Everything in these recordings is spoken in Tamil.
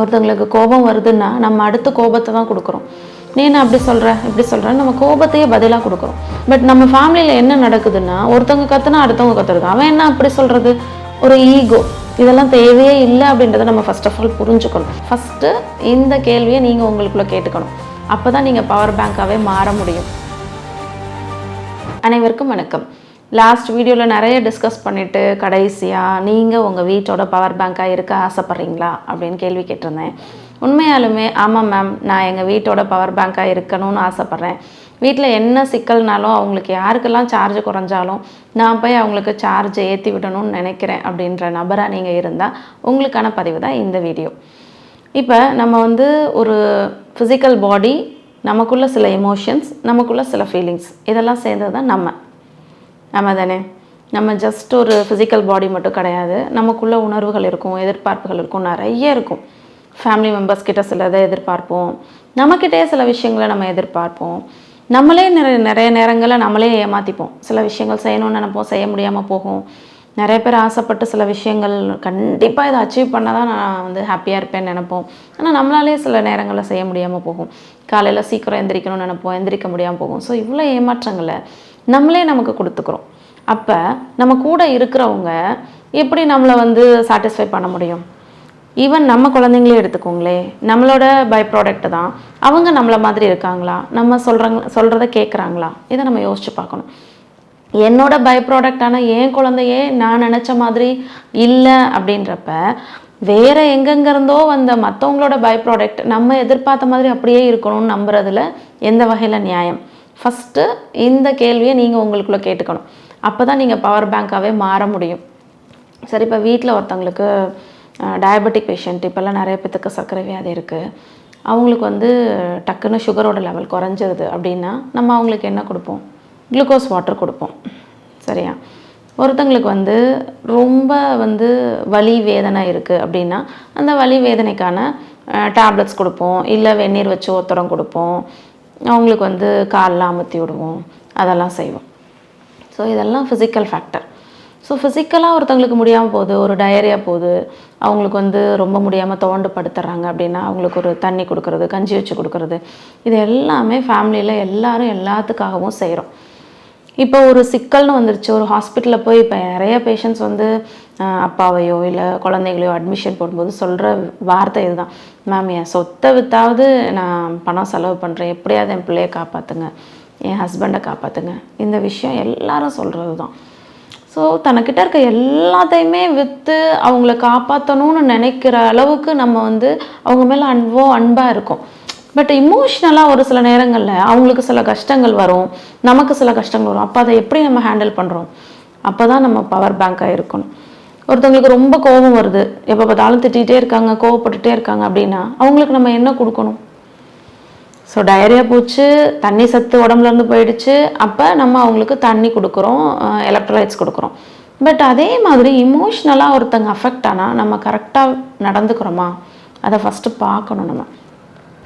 ஒருத்தவங்களுக்கு கோபம் வருதுன்னா நம்ம அடுத்த கோபத்தை தான் கொடுக்குறோம். நீ என்ன அப்படி சொல்கிற இப்படி சொல்கிற நம்ம கோபத்தையே பதிலாக கொடுக்குறோம். பட் நம்ம ஃபேமிலியில் என்ன நடக்குதுன்னா ஒருத்தவங்க கத்துனா அடுத்தவங்க கத்துறது அவன் என்ன அப்படி சொல்கிறது ஒரு ஈகோ இதெல்லாம் தேவையே இல்லை அப்படின்றத நம்ம ஃபர்ஸ்ட் ஆஃப் ஆல் புரிஞ்சுக்கணும். ஃபஸ்ட்டு இந்த கேள்வியை நீங்கள் உங்களுக்குள்ளே கேட்டுக்கணும். அப்போ தான் நீங்கள் பவர் பேங்காகவே மாற முடியும். அனைவருக்கும் வணக்கம். லாஸ்ட் வீடியோவில் நிறைய டிஸ்கஸ் பண்ணிவிட்டு கடைசியாக நீங்கள் உங்கள் வீட்டோட பவர் பேங்க்காக இருக்க ஆசைப்பட்றீங்களா? அப்படின்னு கேள்வி கேட்டிருந்தேன். உண்மையாலுமே ஆமாம் மேம் நான் எங்கள் வீட்டோட பவர் பேங்க்காக இருக்கணும்னு ஆசைப்பட்றேன். வீட்டில் என்ன சிக்கல்னாலும் அவங்களுக்கு யாருக்கெல்லாம் சார்ஜ் குறைஞ்சாலும் நான் போய் அவங்களுக்கு சார்ஜ் ஏற்றி விடணும்னு நினைக்கிறேன் அப்படின்ற நபராக நீங்கள் இருந்தால் உங்களுக்கான பதிவு தான் இந்த வீடியோ இப்போ நம்ம வந்து ஒரு ஃபிசிக்கல் பாடி நமக்குள்ளே சில எமோஷன்ஸ் நமக்குள்ளே சில ஃபீலிங்ஸ் இதெல்லாம் சேர்ந்தது தான் நம்ம. நம்ம தானே நம்ம ஜஸ்ட் ஒரு ஃபிசிக்கல் பாடி மட்டும் கிடையாது. நமக்குள்ள உணர்வுகள் இருக்கும் எதிர்பார்ப்புகள் இருக்கும் நிறைய இருக்கும். ஃபேமிலி மெம்பர்ஸ் கிட்ட சிலதை எதிர்பார்ப்போம். நம்மக்கிட்டே சில விஷயங்களை நம்ம எதிர்பார்ப்போம். நம்மளே நிறைய நிறைய நேரங்களில் நம்மளே ஏமாற்றிப்போம் சில விஷயங்கள் செய்யணும்னு நினைப்போம் செய்ய முடியாமல் போகும். நிறைய பேர் ஆசைப்பட்டு சில விஷயங்கள் கண்டிப்பாக இதை அச்சீவ் பண்ண தான் நான் வந்து ஹாப்பியாக இருப்பேன்னு நினைப்போம். ஆனால் நம்மளாலே சில நேரங்களில் செய்ய முடியாமல் போகும். காலையில் சீக்கிரம் எந்திரிக்கணும்னு நினைப்போம். எந்திரிக்க முடியாமல் போகும். ஸோ இவ்வளோ ஏமாற்றங்களை நம்மளே நமக்கு கொடுத்துக்கிறோம். அப்போ நம்ம கூட இருக்கிறவங்க எப்படி நம்மளை வந்து சாட்டிஸ்ஃபை பண்ண முடியும்? ஈவன் நம்ம குழந்தைங்களே எடுத்துக்கோங்களே. நம்மளோட பை ப்ராடக்ட் தான். அவங்க நம்மளை மாதிரி இருக்காங்களா? நம்ம சொல்கிறாங்க சொல்கிறத கேட்குறாங்களா இதை நம்ம யோசிச்சு பார்க்கணும். என்னோட பை ப்ராடக்டான என் குழந்தையே நான் நினச்ச மாதிரி இல்லை அப்படின்றப்ப வேற எங்கெங்க இருந்தோ வந்த மற்றவங்களோட பை ப்ராடக்ட் நம்ம எதிர்பார்த்த மாதிரி அப்படியே இருக்கணும்னு நம்புறதுல எந்த வகையில் நியாயம்? ஃபஸ்ட்டு இந்த கேள்வியை நீங்கள் உங்களுக்குள்ளே கேட்டுக்கணும். அப்போ தான் நீங்கள் பவர் பேங்காகவே மாற முடியும். சரி இப்போ வீட்டில் ஒருத்தவங்களுக்கு டயபெட்டிக் பேஷண்ட் இப்போல்லாம் நிறைய பேத்துக்கு சர்க்கரை வியாதி இருக்குது அவங்களுக்கு வந்து டக்குன்னு சுகரோட லெவல் குறைஞ்சிருது அப்படின்னா நம்ம அவங்களுக்கு என்ன கொடுப்போம்? குளுக்கோஸ் வாட்டர் கொடுப்போம். சரியா? ஒருத்தங்களுக்கு வந்து ரொம்ப வந்து வலி வேதனை இருக்குது அப்படின்னா அந்த வலி வேதனைக்கான டேப்லெட்ஸ் கொடுப்போம். இல்லை வெந்நீர் வச்சு ஒத்தரம் கொடுப்போம். அவங்களுக்கு வந்து கால்லாம் அமுத்தி விடுவோம். அதெல்லாம் செய்வோம். ஸோ இதெல்லாம் ஃபிசிக்கல் ஃபேக்டர் ஸோ ஃபிசிக்கலாக ஒருத்தவங்களுக்கு முடியாமல் போகுது. ஒரு டயரியா போகுது. அவங்களுக்கு வந்து ரொம்ப முடியாமல் தோண்டு படுத்துறாங்க அப்படின்னா அவங்களுக்கு ஒரு தண்ணி கொடுக்கறது கஞ்சி வச்சு கொடுக்கறது. இது எல்லாமே ஃபேமிலியில் எல்லாரும் எல்லாத்துக்காகவும் செய்கிறோம் இப்போ ஒரு சிக்கல்னு வந்துருச்சு. ஒரு ஹாஸ்பிட்டலில் போய் இப்போ நிறைய பேஷண்ட்ஸ் வந்து அப்பாவையோ இல்லை குழந்தைகளையோ அட்மிஷன் போடும்போது சொல்கிற வார்த்தை இதுதான். மேம் என் சொத்தை வித்தாவது நான் பணம் செலவு பண்ணுறேன் எப்படியாவது என் பிள்ளையை காப்பாற்றுங்க என் ஹஸ்பண்டை காப்பாற்றுங்க இந்த விஷயம் எல்லாரும் சொல்கிறது தான் ஸோ தனக்கிட்ட இருக்க எல்லாத்தையுமே விற்று அவங்கள காப்பாற்றணும்னு நினைக்கிற அளவுக்கு நம்ம வந்து அவங்க மேலே அன்போ அன்பாக இருக்கும். பட் இமோஷ்னலாக ஒரு சில நேரங்களில் அவங்களுக்கு சில கஷ்டங்கள் வரும். நமக்கு சில கஷ்டங்கள் வரும். அப்போ அதை எப்படி நம்ம ஹேண்டில் பண்ணுறோம் அப்போ தான் நம்ம பவர் பேங்காக இருக்கணும். ஒருத்தவங்களுக்கு ரொம்ப கோபம் வருது. எப்போ பார்த்தாலும் திட்டிகிட்டே இருக்காங்க கோவப்பட்டுட்டே இருக்காங்க அப்படின்னா அவங்களுக்கு நம்ம என்ன கொடுக்கணும்? ஸோ டயரியா போச்சு தண்ணி சத்து உடம்புல இருந்து போயிடுச்சு. அப்போ நம்ம அவங்களுக்கு தண்ணி கொடுக்குறோம் எலக்ட்ரோலைட்ஸ் கொடுக்குறோம். பட் அதே மாதிரி இமோஷ்னலாக ஒருத்தங்க அஃபெக்ட் ஆனால் நம்ம கரெக்டாக நடந்துக்கிறோமா? அதை ஃபஸ்ட்டு பார்க்கணும் நம்ம.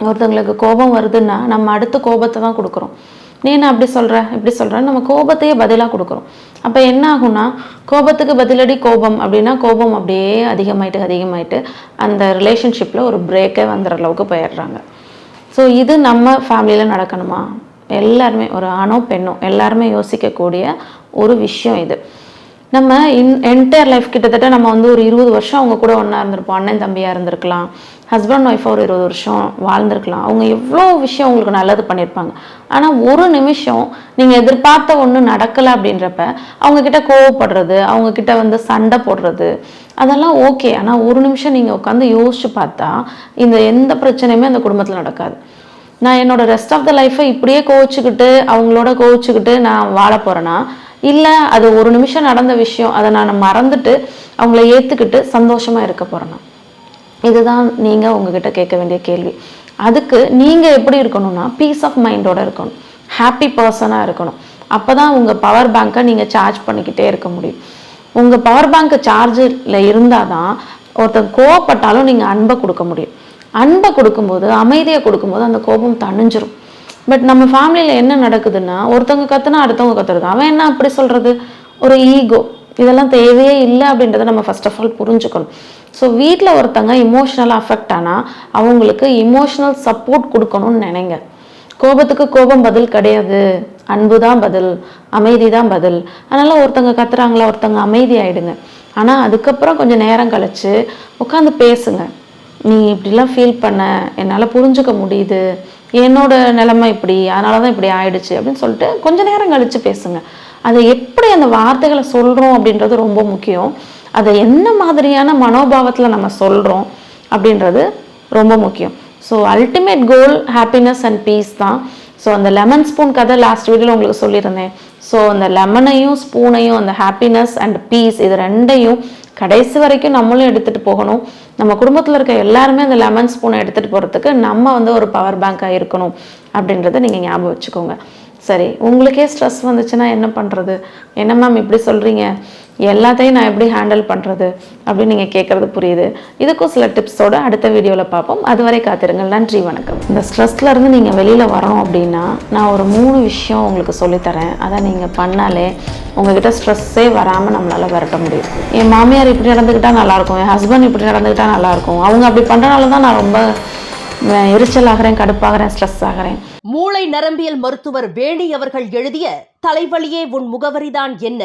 ஒருத்தவங்களுக்கு கோபம் வருதுன்னா நம்ம அடுத்த கோபத்தை தான் கொடுக்குறோம். நீ என்ன அப்படி சொல்கிற இப்படி சொல்கிற நம்ம கோபத்தையே பதிலாக கொடுக்குறோம். அப்போ என்ன ஆகும்னா கோபத்துக்கு பதிலடி கோபம் அப்படின்னா கோபம் அப்படியே அதிகமாயிட்டு அதிகமாயிட்டு அந்த ரிலேஷன்ஷிப்பில் ஒரு பிரேக்கே வந்துடுற அளவுக்கு போயிடுறாங்க. ஸோ இது நம்ம ஃபேமிலியில் நடக்கணுமா? எல்லாருமே ஒரு ஆணோ பெண்ணோ எல்லாருமே யோசிக்கக்கூடிய ஒரு விஷயம் இது. நம்ம இன் என்டையர் லைஃப் கிட்டத்தட்ட நம்ம வந்து ஒரு இருபது வருஷம் அவங்க கூட ஒன்றா இருந்திருப்போம். அண்ணன் தம்பியாக இருந்திருக்கலாம். ஹஸ்பண்ட் ஒய்ஃபாக ஒரு இருபது வருஷம் வாழ்ந்துருக்கலாம். அவங்க எவ்வளோ விஷயம் உங்களுக்கு நல்லது பண்ணியிருப்பாங்க. ஆனால் ஒரு நிமிஷம் நீங்கள் எதிர்பார்த்த ஒன்று நடக்கலை அப்படின்றப்ப அவங்கக்கிட்ட கோவப்படுறது அவங்கக்கிட்ட வந்து சண்டை போடுறது அதெல்லாம் ஓகே ஆனால் ஒரு நிமிஷம் நீங்கள் உட்காந்து யோசிச்சு பார்த்தா இந்த எந்த பிரச்சனையுமே அந்த குடும்பத்தில் நடக்காது. நான் என்னோட ரெஸ்ட் ஆஃப் த லைஃப்பை இப்படியே கோவிச்சுக்கிட்டு அவங்களோட கோவிச்சுக்கிட்டு நான் வாழ போகிறேன்னா இல்லை அது ஒரு நிமிஷம் நடந்த விஷயம் அதை நான் மறந்துட்டு அவங்கள ஏற்றுக்கிட்டு சந்தோஷமாக இருக்க போகிறேன்னா இதுதான் நீங்கள் உங்ககிட்ட கேட்க வேண்டிய கேள்வி. அதுக்கு நீங்கள் எப்படி இருக்கணும்னா பீஸ் ஆஃப் மைண்டோட இருக்கணும். ஹாப்பி பர்சனாக இருக்கணும். அப்போ தான் உங்கள் பவர் பேங்க்கை நீங்கள் சார்ஜ் பண்ணிக்கிட்டே இருக்க முடியும். உங்கள் பவர் பேங்க் சார்ஜில் இருந்தால் தான் ஒருத்தர் கோவப்பட்டாலும் நீங்கள் அன்பை கொடுக்க முடியும். அன்பை கொடுக்கும்போது அமைதியை கொடுக்கும்போது அந்த கோபம் தணிஞ்சிரும். பட் நம்ம ஃபேமிலியில் என்ன நடக்குதுன்னா ஒருத்தவங்க கத்துனா அடுத்தவங்க கத்துறது. அவன் என்ன அப்படி சொல்கிறது ஒரு ஈகோ இதெல்லாம் தேவையே இல்லை அப்படின்றத நம்ம ஃபர்ஸ்ட் ஆஃப் ஆல் புரிஞ்சுக்கணும். ஸோ வீட்டில் ஒருத்தங்க இமோஷ்னலாக அஃபெக்ட் ஆனால் அவங்களுக்கு இமோஷனல் சப்போர்ட் கொடுக்கணும்னு நினைங்க. கோபத்துக்கு கோபம் பதில் கிடையாது. அன்பு தான் பதில். அமைதி தான் பதில். அதனால் ஒருத்தங்க கத்துறாங்களா ஒருத்தங்க அமைதி ஆகிடுங்க ஆனால் அதுக்கப்புறம் கொஞ்சம் நேரம் கழித்து உட்காந்து பேசுங்க. நீ இப்படிலாம் ஃபீல் பண்ண என்னால் புரிஞ்சுக்க முடியுது. என்னோட நிலைமை இப்படி அதனால தான் இப்படி ஆயிடுச்சு அப்படின்னு சொல்லிட்டு கொஞ்சம் நேரம் கழித்து பேசுங்க. அதை எப்படி அந்த வார்த்தைகளை சொல்கிறோம் அப்படின்றது ரொம்ப முக்கியம். அதை என்ன மாதிரியான மனோபாவத்தில் நம்ம சொல்கிறோம் அப்படின்றது ரொம்ப முக்கியம். So ultimate goal happiness and peace தான். ஸோ அந்த லெமன் ஸ்பூன் கதை லாஸ்ட் வீடியோவில் உங்களுக்கு சொல்லியிருந்தேன். ஸோ அந்த லெமனையும் ஸ்பூனையும் அந்த ஹாப்பினஸ் அண்ட் பீஸ் இது ரெண்டையும் கடைசி வரைக்கும் நம்மளும் எடுத்துகிட்டு போகணும். நம்ம குடும்பத்தில் இருக்க எல்லாருமே அந்த லெமன் ஸ்பூனை எடுத்துகிட்டு போகிறதுக்கு நம்ம வந்து ஒரு பவர் பேங்காக இருக்கணும் அப்படின்றத நீங்கள் ஞாபகம் வச்சுக்கோங்க. சரி உங்களுக்கே ஸ்ட்ரெஸ் வந்துச்சுன்னா என்ன பண்ணுறது என்ன மேம் இப்படி சொல்கிறீங்க எல்லாத்தையும் நான் எப்படி ஹேண்டில் பண்ணுறது அப்படின்னு நீங்கள் கேட்குறது புரியுது. இதுக்கும் சில டிப்ஸோட அடுத்த வீடியோவில் பார்ப்போம். அதுவரை காத்திருங்கள். நன்றி வணக்கம். இந்த ஸ்ட்ரெஸ்லேருந்து நீங்கள் வெளியில் வரோம் அப்படின்னா நான் ஒரு மூணு விஷயம் உங்களுக்கு சொல்லித்தரேன். அதை நீங்கள் பண்ணாலே உங்ககிட்ட ஸ்ட்ரெஸ்ஸே வராமல் நம்மளால் விரட்ட முடியும். என் மாமியார் இப்படி நடந்துக்கிட்டால் நல்லாயிருக்கும். என் ஹஸ்பண்ட் இப்படி நடந்துக்கிட்டா நல்லாயிருக்கும். அவங்க அப்படி பண்ணுறனால தான் நான் ரொம்ப எரிச்சல் ஆகிறேன் கடுப்பாகிறேன் ஸ்ட்ரெஸ் ஆகிறேன் மூளை நரம்பியல் மருத்துவர் வேணி அவர்கள் எழுதிய தலைவலியே உன் முகவரிதான் என்ன?